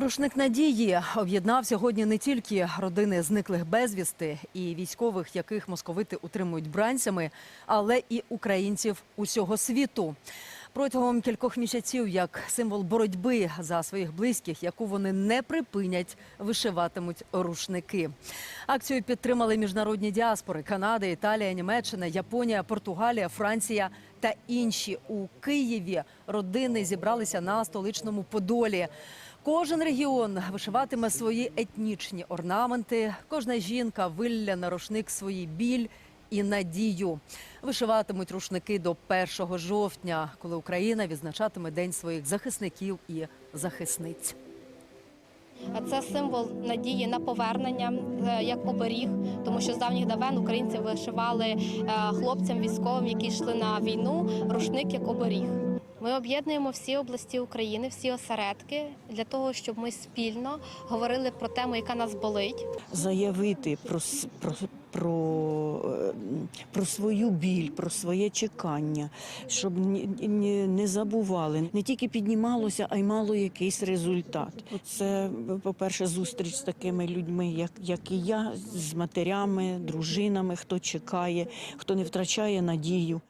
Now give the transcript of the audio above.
Рушник надії об'єднав сьогодні не тільки родини зниклих безвісти і військових, яких московити утримують бранцями, але і українців усього світу. Протягом кількох місяців, як символ боротьби за своїх близьких, яку вони не припинять, вишиватимуть рушники. Акцію підтримали міжнародні діаспори Канада, Італія, Німеччина, Японія, Португалія, Франція та інші у Києві. Родини зібралися на столичному Подолі. Кожен регіон вишиватиме свої етнічні орнаменти. Кожна жінка вилля на рушник свої біль і надію. Вишиватимуть рушники до 1 жовтня, коли Україна відзначатиме День своїх захисників і захисниць. Це символ надії на повернення е, як оберіг, тому що з давніх давен українці вишивали е, хлопцям військовим, які йшли на війну, рушник як оберіг. Ми об'єднуємо всі області України, всі осередки для того, щоб ми спільно говорили про тему, яка нас болить. заявити про, про, про, про свою біль, про своє чекання, щоб не забували. Не тільки піднімалося, а й мало якийсь результат. Це, по-перше, зустріч з такими людьми, як, як і я, з матерями, дружинами, хто чекає, хто не втрачає надію.